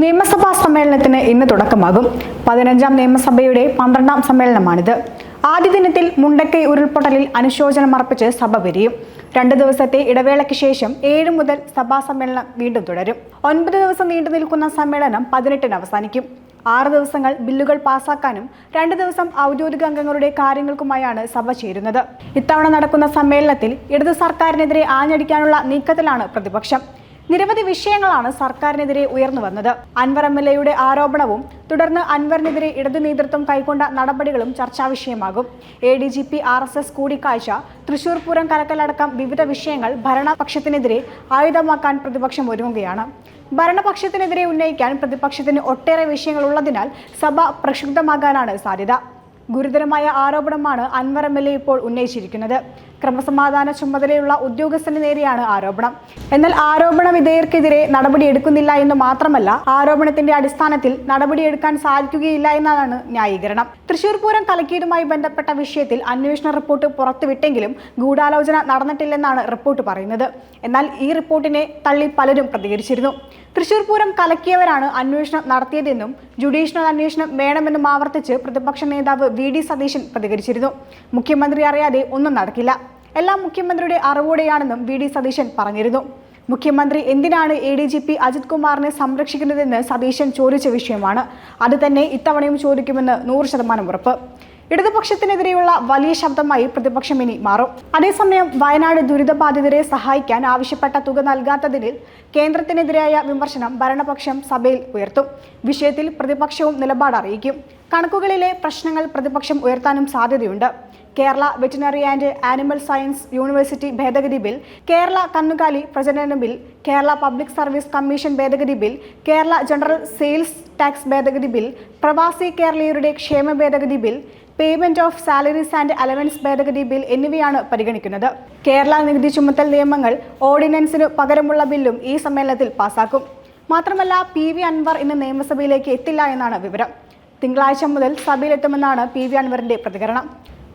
നിയമസഭാ സമ്മേളനത്തിന് ഇന്ന് തുടക്കമാകും. പതിനഞ്ചാം നിയമസഭയുടെ പന്ത്രണ്ടാം സമ്മേളനമാണിത്. ആദ്യ ദിനത്തിൽ മുണ്ടക്കൈ ഉരുൾപൊട്ടലിൽ അനുശോചനം അർപ്പിച്ച് സഭ പിരിയും. രണ്ട് ദിവസത്തെ ഇടവേളയ്ക്ക് ശേഷം ഏഴ് മുതൽ സഭാ സമ്മേളനം വീണ്ടും തുടരും. ഒൻപത് ദിവസം നീണ്ടു നിൽക്കുന്ന സമ്മേളനം പതിനെട്ടിന് അവസാനിക്കും. ആറ് ദിവസങ്ങൾ ബില്ലുകൾ പാസാക്കാനും രണ്ട് ദിവസം ഔദ്യോഗിക അംഗങ്ങളുടെ കാര്യങ്ങൾക്കുമായാണ് സഭ ചേരുന്നത്. ഇത്തവണ നടക്കുന്ന സമ്മേളനത്തിൽ ഇടതു സർക്കാരിനെതിരെ ആഞ്ഞടിക്കാനുള്ള നീക്കത്തിലാണ് പ്രതിപക്ഷം. നിരവധി വിഷയങ്ങളാണ് സർക്കാരിനെതിരെ ഉയർന്നു വന്നത്. അൻവർ എം എൽ എയുടെ ആരോപണവും തുടർന്ന് അൻവറിനെതിരെ ഇടത് നേതൃത്വം കൈക്കൊണ്ട നടപടികളും ചർച്ചാ വിഷയമാകും. A D G P R S S കൂടിക്കാഴ്ച തൃശൂർ പൂരം കലക്കലടക്കം വിവിധ വിഷയങ്ങൾ ഭരണപക്ഷത്തിനെതിരെ ആയുധമാക്കാൻ പ്രതിപക്ഷം ഒരുങ്ങുകയാണ്. ഭരണപക്ഷത്തിനെതിരെ ഉന്നയിക്കാൻ പ്രതിപക്ഷത്തിന് ഒട്ടേറെ വിഷയങ്ങൾ ഉള്ളതിനാൽ സഭ പ്രക്ഷുബ്ധമാകാനാണ് സാധ്യത. ഗുരുതരമായ ആരോപണമാണ് അൻവർ എം എൽ എ ഇപ്പോൾ ഉന്നയിച്ചിരിക്കുന്നത്. ക്രമസമാധാന ചുമതലയുള്ള ഉദ്യോഗസ്ഥന് നേരെയാണ് ആരോപണം. എന്നാൽ ആരോപണ വിധേയർക്കെതിരെ നടപടിയെടുക്കുന്നില്ല എന്ന് മാത്രമല്ല ആരോപണത്തിന്റെ അടിസ്ഥാനത്തിൽ നടപടിയെടുക്കാൻ സാധിക്കുകയില്ല എന്നതാണ് ന്യായീകരണം. തൃശൂർ പൂരം കലക്കിയതുമായി ബന്ധപ്പെട്ട വിഷയത്തിൽ അന്വേഷണ റിപ്പോർട്ട് പുറത്തുവിട്ടെങ്കിലും ഗൂഢാലോചന നടന്നിട്ടില്ലെന്നാണ് റിപ്പോർട്ട് പറയുന്നത്. എന്നാൽ ഈ റിപ്പോർട്ടിനെ തള്ളി പലരും പ്രതികരിച്ചിരുന്നു. തൃശൂർ പൂരം കലക്കിയവരാണ് അന്വേഷണം നടത്തിയതെന്നും ജുഡീഷ്യൽ അന്വേഷണം വേണമെന്നും ആവർത്തിച്ച് പ്രതിപക്ഷ നേതാവ് വി ഡി സതീശൻ പ്രതികരിച്ചിരുന്നു. മുഖ്യമന്ത്രി അറിയാതെ ഒന്നും നടക്കില്ല. എല്ലാം മുഖ്യമന്ത്രിയുടെ അറിവോടെയാണെന്നും വി ഡി സതീശൻ പറഞ്ഞിരുന്നു. മുഖ്യമന്ത്രി എന്തിനാണ് A D G P Ajith കുമാറിനെ സംരക്ഷിക്കുന്നതെന്ന് സതീശൻ ചോദിച്ച വിഷയമാണ്. അത് തന്നെ ഇത്തവണയും ചോദിക്കുമെന്ന് നൂറ് ശതമാനം ഉറപ്പ്. ഇടതുപക്ഷത്തിനെതിരെയുള്ള വലിയ ശബ്ദമായി പ്രതിപക്ഷം ഇനി മാറും. അതേസമയം വയനാട് ദുരിതബാധിതരെ സഹായിക്കാൻ ആവശ്യപ്പെട്ട തുക നൽകാത്തതിൽ കേന്ദ്രത്തിനെതിരായ വിമർശനം ഭരണപക്ഷം സഭയിൽ ഉയർത്തും. വിഷയത്തിൽ പ്രതിപക്ഷവും നിലപാടറിയിക്കും കണക്കുകളിലെ പ്രശ്നങ്ങൾ പ്രതിപക്ഷം ഉയർത്താനും സാധ്യതയുണ്ട്. Kerala veterinary and animal science university ഭേദഗതി ബിൽ കേരള കന്നുകാലി പ്രജനന bill Kerala public service commission ഭേദഗതി bill Kerala general sales tax ഭേദഗതി ബിൽ പ്രവാസി കേരളീയരുടെ ക്ഷേമ ഭേദഗതി bill payment of salaries and allowance ഭേദഗതി ബിൽ എന്നിവയാണ് പരിഗണിക്കുന്നത്. കേരള നികുതി ചുമത്തൽ നിയമങ്ങൾ ഓർഡിനൻസിന് പകരമുള്ള ബില്ലും ഈ സമ്മേളനത്തിൽ പാസാക്കും. മാത്രമല്ല പി വി അൻവർ ഇന്ന് നിയമസഭയിലേക്ക് എത്തില്ല എന്നാണ് വിവരം. തിങ്കളാഴ്ച മുതൽ സഭയിലെത്തുമെന്നാണ് പി വി അൻവറിന്റെ പ്രതികരണം.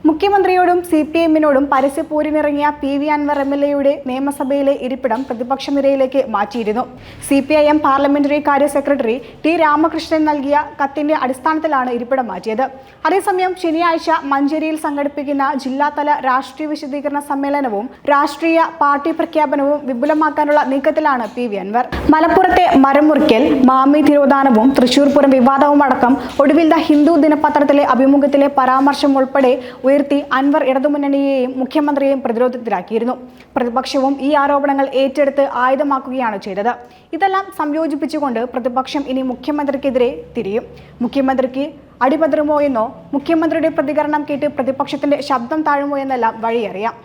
മുഖ്യമന്ത്രിയോടും സി പി എമ്മിനോടും പരസ്യപൂരിനിറങ്ങിയ P V Anvar M L എയുടെ നിയമസഭയിലെ ഇരിപ്പിടം പ്രതിപക്ഷ നിരയിലേക്ക് മാറ്റിയിരുന്നു. C P I M parliamentary കാര്യ സെക്രട്ടറി ടി രാമകൃഷ്ണൻ നൽകിയ കത്തിന്റെ അടിസ്ഥാനത്തിലാണ് ഇരിപ്പിടം മാറ്റിയത്. അതേസമയം ശനിയാഴ്ച മഞ്ചേരിയിൽ സംഘടിപ്പിക്കുന്ന ജില്ലാതല രാഷ്ട്രീയ വിശദീകരണ സമ്മേളനവും രാഷ്ട്രീയ പാർട്ടി പ്രഖ്യാപനവും വിപുലമാക്കാനുള്ള നീക്കത്തിലാണ് പി വി അൻവർ. മലപ്പുറത്തെ മരമുറിക്കൽ മാമി തിരോധാനവും തൃശൂർപുരം വിവാദവും അടക്കം ഒടുവിൽ ദ ഹിന്ദു ദിനപത്രത്തിലെ അഭിമുഖത്തിലെ പരാമർശം ഉൾപ്പെടെ ഉയർത്തി അൻവർ ഇടതുമുന്നണിയെയും മുഖ്യമന്ത്രിയെയും പ്രതിരോധത്തിലാക്കിയിരുന്നു. പ്രതിപക്ഷവും ഈ ആരോപണങ്ങൾ ഏറ്റെടുത്ത് ആയുധമാക്കുകയാണ് ചെയ്തത്. ഇതെല്ലാം സംയോജിപ്പിച്ചുകൊണ്ട് പ്രതിപക്ഷം ഇനി മുഖ്യമന്ത്രിക്കെതിരെ തിരിയും. മുഖ്യമന്ത്രിക്ക് അടിപതറുമോ എന്നോ മുഖ്യമന്ത്രിയുടെ പ്രതികരണം കേട്ട് പ്രതിപക്ഷത്തിന്റെ ശബ്ദം താഴുമോ എന്നെല്ലാം വഴിയറിയാം.